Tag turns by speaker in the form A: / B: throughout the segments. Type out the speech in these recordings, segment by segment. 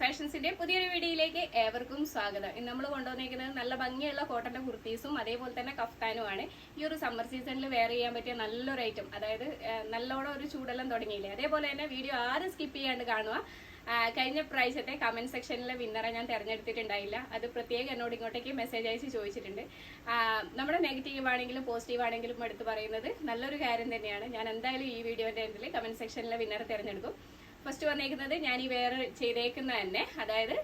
A: ഫാഷൻസിന്റെ പുതിയൊരു വീഡിയോയിലേക്ക് ഏവർക്കും സ്വാഗതം. ഇന്ന് നമ്മൾ കൊണ്ടുവന്നിരിക്കുന്നത് നല്ല ഭംഗിയുള്ള കോട്ടന്റെ കുർത്തീസും അതേപോലെ തന്നെ കഫ്താനുമാണ് ഈ ഒരു സമ്മർ സീസണിൽ വെയർ ചെയ്യാൻ പറ്റിയ നല്ലൊരു ഐറ്റം അതായത് നല്ലോണം ഒരു ചൂടെല്ലാം തുടങ്ങിയില്ലേ? അതേപോലെ തന്നെ വീഡിയോ ആരും സ്കിപ്പ് ചെയ്യാണ്ട് കാണുക. കഴിഞ്ഞ പ്രാവശ്യത്തെ കമന്റ് സെക്ഷനിലെ വിന്നറെ ഞാൻ തിരഞ്ഞെടുത്തിട്ടുണ്ടായില്ല. അത് പ്രത്യേകം എന്നോട് ഇങ്ങോട്ടേക്ക് മെസ്സേജ് അയച്ച് ചോദിച്ചിട്ടുണ്ട്. നമ്മുടെ നെഗറ്റീവ് ആണെങ്കിലും പോസിറ്റീവ് ആണെങ്കിലും എടുത്ത് പറയുന്നത് നല്ലൊരു കാര്യം തന്നെയാണ്. ഞാൻ എന്തായാലും ഈ വീഡിയോന്റെ എൻഡിൽ കമന്റ് സെക്ഷനിലെ വിന്നറെ തിരഞ്ഞെടുക്കും. ഫസ്റ്റ് വന്നേക്കുന്നത് ഞാൻ ഈ വേറെ ചെയ്തേക്കുന്ന തന്നെ. അതായത്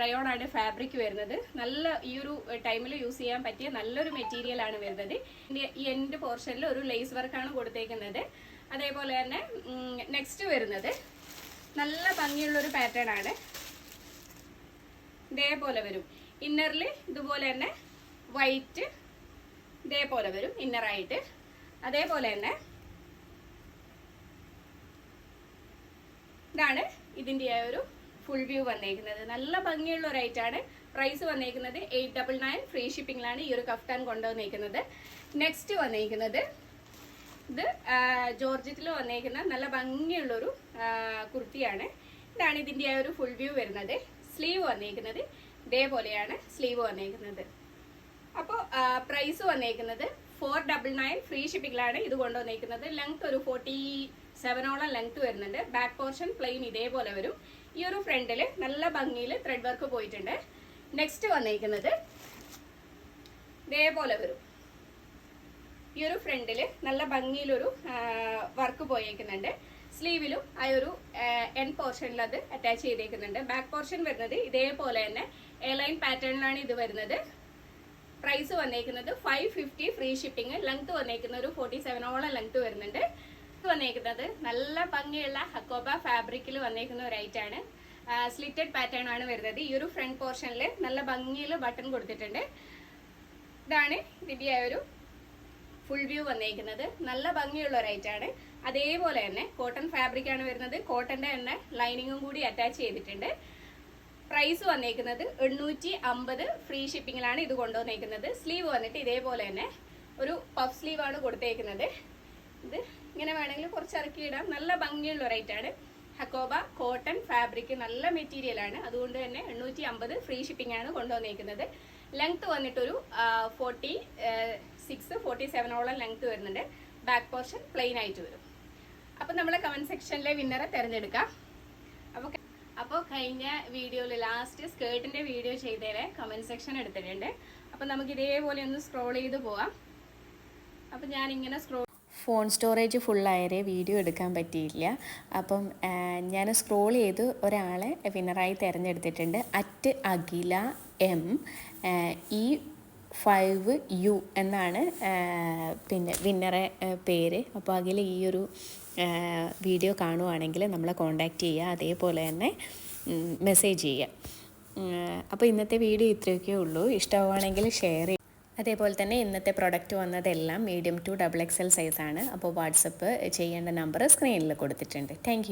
A: റയോൺ ആണ് ഫാബ്രിക് വരുന്നത്. നല്ല ഈ ഒരു ടൈമിൽ യൂസ് ചെയ്യാൻ പറ്റിയ നല്ലൊരു മെറ്റീരിയൽ ആണ് വരുന്നത്. ഈ എൻഡ് പോർഷനിൽ ഒരു ലേസ് വർക്കാണ് കൊടുത്തേക്കുന്നത്. അതേപോലെ തന്നെ നെക്സ്റ്റ് വരുന്നത് നല്ല ഭംഗിയുള്ളൊരു പാറ്റേൺ ആണ്. ഇതേപോലെ വരും. ഇന്നറിൽ ഇതുപോലെ തന്നെ വൈറ്റ് ഇതേപോലെ വരും. ഇന്നറായിട്ട് അതേപോലെ തന്നെ ഇതാണ് ഇതിന്റെ ആ ഒരു ഫുൾ വ്യൂ വന്നേക്കുന്നത്. നല്ല ഭംഗിയുള്ള ഒരു ഐറ്റാണ് പ്രൈസ് വന്നേക്കുന്നത് എയ്റ്റ് ഡബിൾ നയൻ ഫ്രീ ഷിപ്പിംഗിലാണ് ഈ ഒരു കഫ്താൻ കൊണ്ടുവന്നേക്കുന്നത്. നെക്സ്റ്റ് വന്നേക്കുന്നത് ഇത് ജോർജിറ്റിൽ വന്നേക്കുന്ന നല്ല ഭംഗിയുള്ളൊരു കുർത്തിയാണ്. ഇതാണ് ഇതിന്റെ ആ ഒരു ഫുൾ വ്യൂ വരുന്നത്. സ്ലീവ് വന്നേക്കുന്നത് ഇതേപോലെയാണ് സ്ലീവ് വന്നേക്കുന്നത്. അപ്പോൾ പ്രൈസ് വന്നേക്കുന്നത് ഫോർ ഡബിൾ നയൻ ഫ്രീ ഷിപ്പിംഗിലാണ് ഇത് കൊണ്ടുവന്നേക്കുന്നത്. ലെങ്ത് ഒരു ഫോർട്ടി സെവനോളം ലെങ്ത് വരുന്നുണ്ട്. ബാക്ക് പോർഷൻ പ്ലെയിൻ ഇതേപോലെ വരും. ഈ ഒരു ഫ്രണ്ടിൽ നല്ല ഭംഗിയിൽ ത്രെഡ് വർക്ക് പോയിട്ടുണ്ട്. നെക്സ്റ്റ് വന്നിരിക്കുന്നത് ഇതേപോലെ വരും. ഈ ഒരു ഫ്രണ്ടിൽ നല്ല ഭംഗിയിലൊരു വർക്ക് പോയേക്കുന്നുണ്ട്. സ്ലീവിലും ആ ഒരു എൻ പോർഷനിൽ അത് അറ്റാച്ച് ചെയ്തേക്കുന്നുണ്ട്. ബാക്ക് പോർഷൻ വരുന്നത് ഇതേപോലെ തന്നെ എ ലൈൻ പാറ്റേണിലാണ് ഇത് വരുന്നത്. പ്രൈസ് വന്നേക്കുന്നത് five fifty free shipping length വന്നേക്കുന്ന ഒരു ഫോർട്ടി സെവനോളം ലെങ്ത് വരുന്നുണ്ട്. ഇത് വന്നേക്കുന്നത്. നല്ല ഭംഗിയുള്ള ഹക്കോബ ഫാബ്രിക്കിൽ വന്നേക്കുന്ന ഒരു ഐറ്റം ആണ് സ്ലിറ്റഡ് പാറ്റേൺ ആണ് വരുന്നത്. ഈ ഒരു ഫ്രണ്ട് പോർഷനിൽ നല്ല ഭംഗിയിൽ ബട്ടൺ കൊടുത്തിട്ടുണ്ട്. ഇതാണ് ദിവ്യ ഒരു ഫുൾ വ്യൂ വന്നേക്കുന്നത്. നല്ല ഭംഗിയുള്ള ഒരു ഐറ്റം ആണ് അതേപോലെ തന്നെ കോട്ടൺ ഫാബ്രിക് ആണ് വരുന്നത്. കോട്ടന്റെ തന്നെ ലൈനിങ്ങും കൂടി അറ്റാച്ച് ചെയ്തിട്ടുണ്ട്. പ്രൈസ് വന്നേക്കുന്നത് എണ്ണൂറ്റി അമ്പത് ഫ്രീ ഷിപ്പിങ്ങിലാണ് ഇത് കൊണ്ടുവന്നേക്കുന്നത്. സ്ലീവ് വന്നിട്ട് ഇതേപോലെ തന്നെ ഒരു പഫ് സ്ലീവ് ആണ് കൊടുത്തേക്കുന്നത്. ഇത്. ഇങ്ങനെ വേണമെങ്കിൽ കുറച്ച് ഇറക്കി ഇടാം. നല്ല ഭംഗിയുള്ള ഒരു ഐറ്റാണ് ഹക്കോബ കോട്ടൺ ഫാബ്രിക് നല്ല മെറ്റീരിയൽ ആണ്. അതുകൊണ്ട് തന്നെ എണ്ണൂറ്റി അമ്പത് ഫ്രീ ഷിപ്പിംഗ് ആണ് കൊണ്ടുവന്നിരിക്കുന്നത് ലെങ്ത് വന്നിട്ടൊരു ഫോർട്ടി സിക്സ് ഫോർട്ടി സെവനോളം ലെങ്ത് വരുന്നുണ്ട്. ബാക്ക് പോർഷൻ പ്ലെയിൻ ആയിട്ട് വരും. അപ്പോൾ നമ്മളെ കമന്റ് സെക്ഷനിലെ വിന്നറെ തിരഞ്ഞെടുക്കാം. അപ്പോൾ അപ്പോൾ കഴിഞ്ഞ വീഡിയോയിൽ ലാസ്റ്റ് സ്കേർട്ടിന്റെ വീഡിയോ ചെയ്തേരെ കമന്റ് സെക്ഷൻ എടുത്തിട്ടുണ്ട്. അപ്പോൾ നമുക്ക് ഇതേപോലെ ഒന്ന് സ്ക്രോൾ ചെയ്ത് പോവാം. അപ്പോൾ ഞാനിങ്ങനെ സ്ക്രോൾ
B: ഫോൺ സ്റ്റോറേജ് ഫുള്ളായരെ വീഡിയോ എടുക്കാൻ പറ്റിയില്ല. അപ്പം ഞാൻ സ്ക്രോൾ ചെയ്ത് ഒരാളെ വിന്നറായി തിരഞ്ഞെടുത്തിട്ടുണ്ട്. At Akhila M E five U എന്നാണ് പിന്നെ വിന്നറെ പേര്. അപ്പോൾ അഖില ഈ ഒരു വീഡിയോ കാണുവാണെങ്കിൽ നമ്മളെ കോണ്ടാക്റ്റ് ചെയ്യുക. അതേപോലെ തന്നെ മെസ്സേജ് ചെയ്യുക. അപ്പോൾ ഇന്നത്തെ വീഡിയോ ഇത്രയൊക്കെ ഉള്ളൂ. ഇഷ്ടമാണെങ്കിൽ ഷെയർ അതേപോലെ തന്നെ ഇന്നത്തെ product വന്നതെല്ലാം medium to double X L സൈസാണ് അപ്പോൾ വാട്സപ്പ് ചെയ്യേണ്ട നമ്പർ സ്ക്രീനിൽ കൊടുത്തിട്ടുണ്ട്. താങ്ക്